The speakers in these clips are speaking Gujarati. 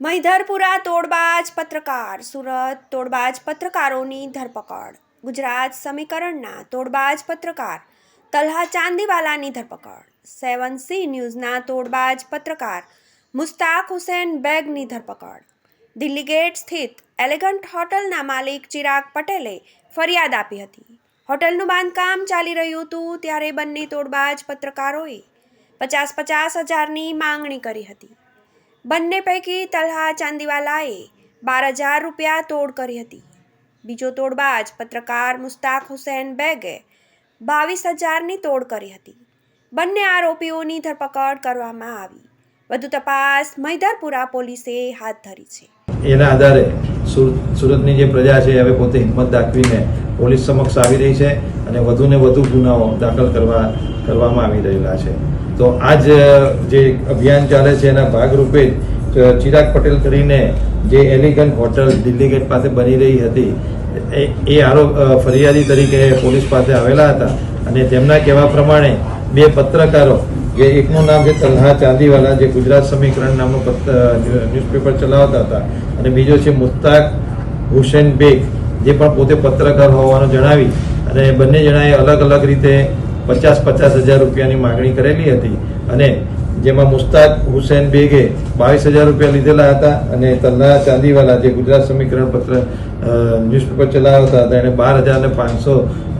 મહિધરપુરા તોડબાજ પત્રકાર, સુરત તોડબાજ પત્રકારોની ધરપકડ. ગુજરાત સમીકરણના તોડબાજ પત્રકાર તલહા ચાંદીવાલાની ધરપકડ. સેવન સી ન્યૂઝના તોડબાજ પત્રકાર મુસ્તાક હુસેન બેગની ધરપકડ. દિલ્હી ગેટ સ્થિત એલિગન્ટ હોટલના માલિક ચિરાગ પટેલે ફરિયાદ આપી હતી. હોટલનું બાંધકામ ચાલી રહ્યું હતું ત્યારે બંને તોડબાજ પત્રકારોએ પચાસ પચાસ હજારની માંગણી કરી હતી. બંને પૈકી તલહા ચાંદીવાલાએ બાર હજાર રૂપિયા તોડ કરી હતી. બીજો તોડબાજ પત્રકાર મુસ્તાક હુસેન બેગે બાવીસ હજારની તોડ કરી હતી. બંને આરોપીઓની ધરપકડ કરવામાં આવી. વધુ તપાસ મૈદરપુરા પોલીસે હાથ ધરી છે. એના આધારે સુર- સુરતની જે પ્રજા છે હવે પોતે હિંમત દાખવીને પોલીસ સમક્ષ આવી રહી છે અને વધુને વધુ ગુનાઓ દાખલ કરવા કરવામાં આવી રહેલા છે. તો આ જ જે અભિયાન ચાલે છે એના ભાગરૂપે જ ચિરાગ પટેલ કરીને જે એલિગન્ટ હોટલ દિલ્હી ગેટ પાસે બની રહી હતી, એ આરોપ ફરિયાદી તરીકે પોલીસ પાસે આવેલા હતા અને તેમના કહેવા પ્રમાણે બે પત્રકારો કે એકનું નામ છે તલહા ચાંદીવાલા, જે ગુજરાત સમીકરણ નામનું ન્યૂઝપેપર ચલાવતા હતા અને બીજો છે મુસ્તાક હુસેન બેગ, જે પણ પોતે પત્રકાર હોવાનું જણાવી અને બંને જણાએ અલગ અલગ રીતે પચાસ પચાસ હજાર રૂપિયાની માગણી કરેલી હતી અને જેમાં મુસ્તાક હુસેન બેગે બાવીસ હજાર રૂપિયા લીધેલા હતા અને તલ્લા ચાંદીવાલા જે ગુજરાત સમીકરણ પત્ર ન્યૂઝપેપર ચલાવતા હતા એણે બાર હજાર ને પાંચસો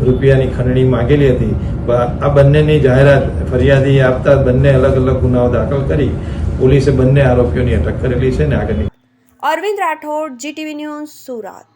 રૂપિયાની ખંડણી માગેલી હતી. આ બંનેની જાહેરાત ફરિયાદી આપતા બંને અલગ અલગ ગુનાઓ દાખલ કરી પોલીસે બંને આરોપીઓની અટક કરેલી છે ને આગળની અરવિંદ રાઠોડ, જીટીવી ન્યૂઝ સુરત.